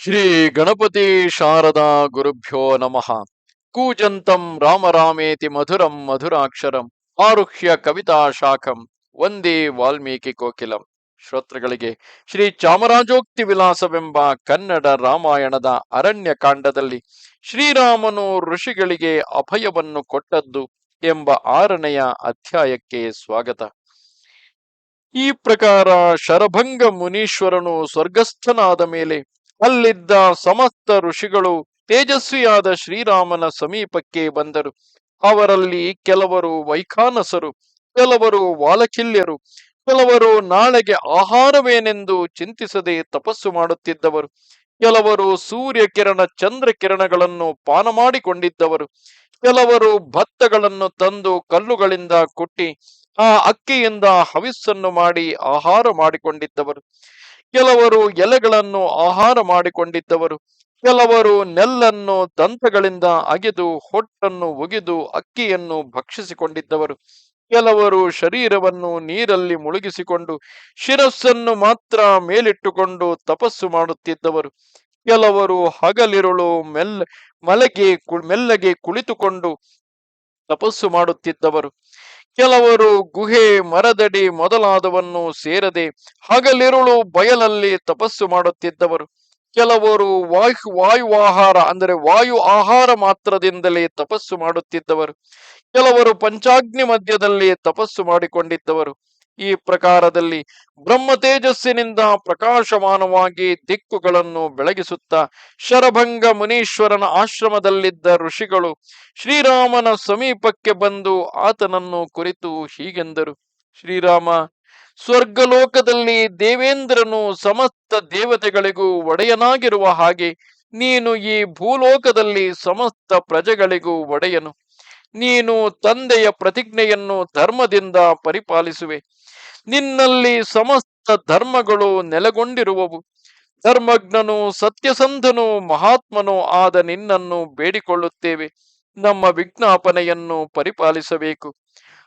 ಶ್ರೀ ಗಣಪತಿ ಶಾರದಾ ಗುರುಭ್ಯೋ ನಮಃ. ಕೂಜಂತಂ ರಾಮ ರಾಮೇತಿ ಮಧುರಂ ಮಧುರಾಕ್ಷರಂ ಆರುಹ್ಯ ಕವಿತಾ ಶಾಖಂ ಒಂದೇ ವಾಲ್ಮೀಕಿ ಕೋಕಿಲಂ. ಶ್ರೋತೃಗಳಿಗೆ ಶ್ರೀ ಚಾಮರಾಜೋಕ್ತಿ ವಿಲಾಸವೆಂಬ ಕನ್ನಡ ರಾಮಾಯಣದ ಅರಣ್ಯ ಕಾಂಡದಲ್ಲಿ ಶ್ರೀರಾಮನು ಋಷಿಗಳಿಗೆ ಅಭಯವನ್ನು ಕೊಟ್ಟದ್ದು ಎಂಬ ಆರನೆಯ ಅಧ್ಯಾಯಕ್ಕೆ ಸ್ವಾಗತ. ಈ ಪ್ರಕಾರ ಶರಭಂಗ ಮುನೀಶ್ವರನು ಸ್ವರ್ಗಸ್ಥನಾದ ಮೇಲೆ ಅಲ್ಲಿದ್ದ ಸಮಸ್ತ ಋಷಿಗಳು ತೇಜಸ್ವಿಯಾದ ಶ್ರೀರಾಮನ ಸಮೀಪಕ್ಕೆ ಬಂದರು. ಅವರಲ್ಲಿ ಕೆಲವರು ವೈಖಾನಸರು, ಕೆಲವರು ವಾಲಚಿಲ್ಯರು ಕೆಲವರು ನಾಳೆಗೆ ಆಹಾರವೇನೆಂದು ಚಿಂತಿಸದೆ ತಪಸ್ಸು ಮಾಡುತ್ತಿದ್ದವರು, ಕೆಲವರು ಸೂರ್ಯ ಕಿರಣ ಚಂದ್ರ ಕಿರಣಗಳನ್ನು ಪಾನ ಮಾಡಿಕೊಂಡಿದ್ದವರು ಕೆಲವರು ಭತ್ತಗಳನ್ನು ತಂದು ಕಲ್ಲುಗಳಿಂದ ಕುಟ್ಟಿ, ಆ ಅಕ್ಕಿಯಿಂದ ಹವಿಸ್ಸನ್ನು ಮಾಡಿ ಆಹಾರ ಮಾಡಿಕೊಂಡಿದ್ದವರು. ಕೆಲವರು ಎಲೆಗಳನ್ನು ಆಹಾರ ಮಾಡಿಕೊಂಡಿದ್ದವರು, ಕೆಲವರು ನೆಲ್ಲನ್ನು ದಂತಗಳಿಂದ ಅಗೆದು ಹೊಟ್ಟನ್ನು ಒಗೆದು ಅಕ್ಕಿಯನ್ನು ಭಕ್ಷಿಸಿಕೊಂಡಿದ್ದವರು, ಕೆಲವರು ಶರೀರವನ್ನು ನೀರಲ್ಲಿ ಮುಳುಗಿಸಿಕೊಂಡು ಶಿರಸ್ಸನ್ನು ಮಾತ್ರ ಮೇಲಿಟ್ಟುಕೊಂಡು ತಪಸ್ಸು ಮಾಡುತ್ತಿದ್ದವರು, ಕೆಲವರು ಹಗಲಿರುಳು ಮೆಲ್ಲ ಮಲಗೆ ಮೆಲ್ಲಗೆ ಕುಳಿತುಕೊಂಡು ತಪಸ್ಸು ಮಾಡುತ್ತಿದ್ದವರು. ಕೆಲವರು ಗುಹೆ ಮರದಡಿ ಮೊದಲಾದವನ್ನು ಸೇರದೆ ಹಗಲಿರುಳು ಬಯಲಲ್ಲಿ ತಪಸ್ಸು ಮಾಡುತ್ತಿದ್ದವರು. ಕೆಲವರು ವಾಯು ವಾಯು ಆಹಾರ ಅಂದರೆ ವಾಯು ಆಹಾರ ಮಾತ್ರದಿಂದಲೇ ತಪಸ್ಸು ಮಾಡುತ್ತಿದ್ದವರು. ಕೆಲವರು ಪಂಚಾಗ್ನಿ ಮಧ್ಯದಲ್ಲಿ ತಪಸ್ಸು ಮಾಡಿಕೊಂಡಿದ್ದವರು. ಈ ಪ್ರಕಾರದಲ್ಲಿ ಬ್ರಹ್ಮ ತೇಜಸ್ಸಿನಿಂದ ಪ್ರಕಾಶಮಾನವಾಗಿ ದಿಕ್ಕುಗಳನ್ನು ಬೆಳಗಿಸುತ್ತಾ ಶರಭಂಗ ಮುನೀಶ್ವರನ ಆಶ್ರಮದಲ್ಲಿದ್ದ ಋಷಿಗಳು ಶ್ರೀರಾಮನ ಸಮೀಪಕ್ಕೆ ಬಂದು ಆತನನ್ನು ಕುರಿತು ಹೀಗೆಂದರು. ಶ್ರೀರಾಮ, ಸ್ವರ್ಗಲೋಕದಲ್ಲಿ ದೇವೇಂದ್ರನು ಸಮಸ್ತ ದೇವತೆಗಳಿಗೂ ಒಡೆಯನಾಗಿರುವ ಹಾಗೆ ನೀನು ಈ ಭೂಲೋಕದಲ್ಲಿ ಸಮಸ್ತ ಪ್ರಜೆಗಳಿಗೂ ಒಡೆಯನು. ನೀನು ತಂದೆಯ ಪ್ರತಿಜ್ಞೆಯನ್ನು ಧರ್ಮದಿಂದ ಪರಿಪಾಲಿಸುವೆ. ನಿನ್ನಲ್ಲಿ ಸಮಸ್ತ ಧರ್ಮಗಳು ನೆಲೆಗೊಂಡಿರುವವು. ಧರ್ಮಜ್ಞನು ಸತ್ಯಸಂಧನು ಮಹಾತ್ಮನು ಆದ ನಿನ್ನನ್ನು ಬೇಡಿಕೊಳ್ಳುತ್ತೇವೆ. ನಮ್ಮ ವಿಜ್ಞಾಪನೆಯನ್ನು ಪರಿಪಾಲಿಸಬೇಕು.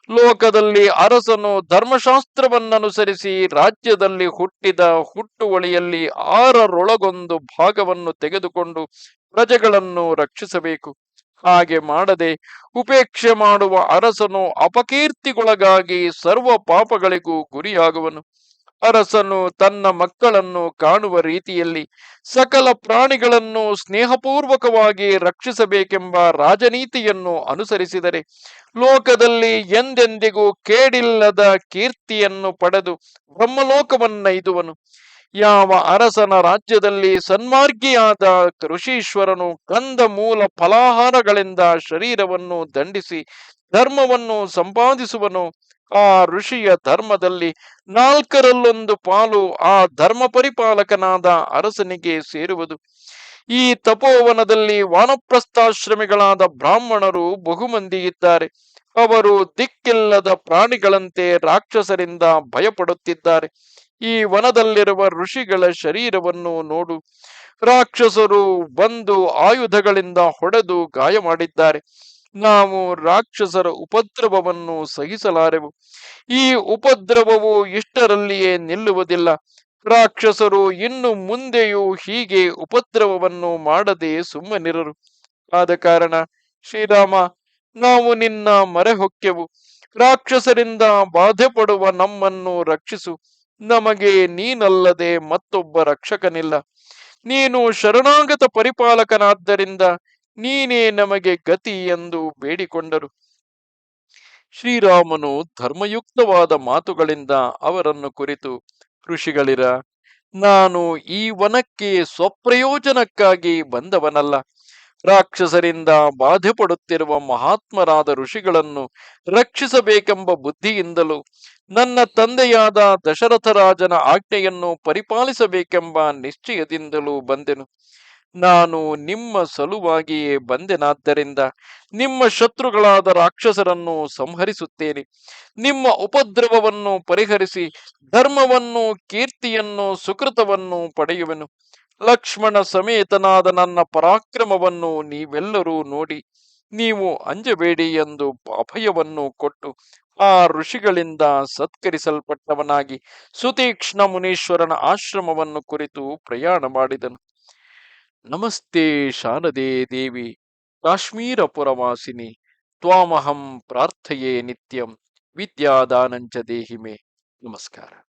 ಲೋಕದಲ್ಲಿ ಅರಸನು ಧರ್ಮಶಾಸ್ತ್ರವನ್ನನುಸರಿಸಿ ರಾಜ್ಯದಲ್ಲಿ ಹುಟ್ಟಿದ ಹುಟ್ಟುವಳಿಯಲ್ಲಿ ಆರರೊಳಗೊಂದು ಭಾಗವನ್ನು ತೆಗೆದುಕೊಂಡು ಪ್ರಜೆಗಳನ್ನು ರಕ್ಷಿಸಬೇಕು. ಹಾಗೆ ಮಾಡದೆ ಉಪೇಕ್ಷೆ ಮಾಡುವ ಅರಸನು ಅಪಕೀರ್ತಿಗೊಳಗಾಗಿ ಸರ್ವ ಪಾಪಗಳಿಗೂ ಗುರಿಯಾಗುವನು. ಅರಸನು ತನ್ನ ಮಕ್ಕಳನ್ನು ಕಾಣುವ ರೀತಿಯಲ್ಲಿ ಸಕಲ ಪ್ರಾಣಿಗಳನ್ನು ಸ್ನೇಹಪೂರ್ವಕವಾಗಿ ರಕ್ಷಿಸಬೇಕೆಂಬ ರಾಜನೀತಿಯನ್ನು ಅನುಸರಿಸಿದರೆ ಲೋಕದಲ್ಲಿ ಎಂದೆಂದಿಗೂ ಕೇಡಿಲ್ಲದ ಕೀರ್ತಿಯನ್ನು ಪಡೆದು ಬ್ರಹ್ಮಲೋಕವನ್ನೈದುವನು. ಯಾವ ಅರಸನ ರಾಜ್ಯದಲ್ಲಿ ಸನ್ಮಾರ್ಗಿಯಾದ ಋಷೀಶ್ವರನು ಕಂದ ಮೂಲ ಫಲಾಹಾರಗಳಿಂದ ಶರೀರವನ್ನು ದಂಡಿಸಿ ಧರ್ಮವನ್ನು ಸಂಪಾದಿಸುವನು. ಆ ಋಷಿಯ ಧರ್ಮದಲ್ಲಿ ನಾಲ್ಕರಲ್ಲೊಂದು ಪಾಲು ಆ ಧರ್ಮ ಪರಿಪಾಲಕನಾದ ಅರಸನಿಗೆ ಸೇರುವುದು. ಈ ತಪೋವನದಲ್ಲಿ ವಾನಪ್ರಸ್ಥಾಶ್ರಮಿಗಳಾದ ಬ್ರಾಹ್ಮಣರು ಬಹುಮಂದಿ ಇದ್ದಾರೆ. ಅವರು ದಿಕ್ಕಿಲ್ಲದ ಪ್ರಾಣಿಗಳಂತೆ ರಾಕ್ಷಸರಿಂದ ಭಯಪಡುತ್ತಿದ್ದಾರೆ. ಈ ವನದಲ್ಲಿರುವ ಋಷಿಗಳ ಶರೀರವನ್ನು ನೋಡು. ರಾಕ್ಷಸರು ಬಂದು ಆಯುಧಗಳಿಂದ ಹೊಡೆದು ಗಾಯ ಮಾಡಿದ್ದಾರೆ ನಾವು ರಾಕ್ಷಸರ ಉಪದ್ರವವನ್ನು ಸಹಿಸಲಾರೆವು. ಈ ಉಪದ್ರವವು ಇಷ್ಟರಲ್ಲಿಯೇ ನಿಲ್ಲುವುದಿಲ್ಲ. ರಾಕ್ಷಸರು ಇನ್ನು ಮುಂದೆಯೂ ಹೀಗೆ ಉಪದ್ರವವನ್ನು ಮಾಡದೆ ಸುಮ್ಮನಿರರು. ಆದ ಕಾರಣ ಶ್ರೀರಾಮ, ನಾವು ನಿನ್ನ ಮರೆ ಹೊಕ್ಕೆವು ರಾಕ್ಷಸರಿಂದ ಬಾಧೆ ಪಡುವ ನಮ್ಮನ್ನು ರಕ್ಷಿಸು. ನಮಗೆ ನೀನಲ್ಲದೆ ಮತ್ತೊಬ್ಬ ರಕ್ಷಕನಿಲ್ಲ. ನೀನು ಶರಣಾಗತ ಪರಿಪಾಲಕನಾದ್ದರಿಂದ ನೀನೇ ನಮಗೆ ಗತಿ ಎಂದು ಬೇಡಿಕೊಂಡರು. ಶ್ರೀರಾಮನು ಧರ್ಮಯುಕ್ತವಾದ ಮಾತುಗಳಿಂದ ಅವರನ್ನು ಕುರಿತು, ಋಷಿಗಳಿರ, ನಾನು ಈ ವನಕ್ಕೆ ಸ್ವಪ್ರಯೋಜನಕ್ಕಾಗಿ ಬಂದವನಲ್ಲ. ರಾಕ್ಷಸರಿಂದ ಬಾಧೆ ಪಡುತ್ತಿರುವ ಮಹಾತ್ಮರಾದ ಋಷಿಗಳನ್ನು ರಕ್ಷಿಸಬೇಕೆಂಬ ಬುದ್ಧಿಯಿಂದಲೂ ನನ್ನ ತಂದೆಯಾದ ದಶರಥರಾಜನ ಆಜ್ಞೆಯನ್ನು ಪರಿಪಾಲಿಸಬೇಕೆಂಬ ನಿಶ್ಚಯದಿಂದಲೂ ಬಂದೆನು. ನಾನು ನಿಮ್ಮ ಸಲುವಾಗಿಯೇ ಬಂದೆನಾದ್ದರಿಂದ ನಿಮ್ಮ ಶತ್ರುಗಳಾದ ರಾಕ್ಷಸರನ್ನು ಸಂಹರಿಸುತ್ತೇನೆ. ನಿಮ್ಮ ಉಪದ್ರವವನ್ನು ಪರಿಹರಿಸಿ ಧರ್ಮವನ್ನು, ಕೀರ್ತಿಯನ್ನು, ಸುಕೃತವನ್ನು ಪಡೆಯುವೆನು. ಲಕ್ಷ್ಮಣ ಸಮೇತನಾದ ನನ್ನ ಪರಾಕ್ರಮವನ್ನು ನೀವೆಲ್ಲರೂ ನೋಡಿ, ನೀವು ಅಂಜಬೇಡಿ ಎಂದು ಅಭಯವನ್ನು ಕೊಟ್ಟು ಆ ಋಷಿಗಳಿಂದ ಸತ್ಕರಿಸಲ್ಪಟ್ಟವನಾಗಿ ಸುತೀಕ್ಷ್ಣ ಮುನೀಶ್ವರನ ಆಶ್ರಮವನ್ನು ಕುರಿತು ಪ್ರಯಾಣ ಮಾಡಿದನು. ನಮಸ್ತೆ ಶಾರದೆ ದೇವಿ ಕಾಶ್ಮೀರ ಪುರವಾಸಿನಿ ತ್ವಾಮಹಂ ಪ್ರಾರ್ಥಯೇ ನಿತ್ಯಂ ವಿದ್ಯಾದಾನಂಚ ದೇಹಿಮೆ. ನಮಸ್ಕಾರ.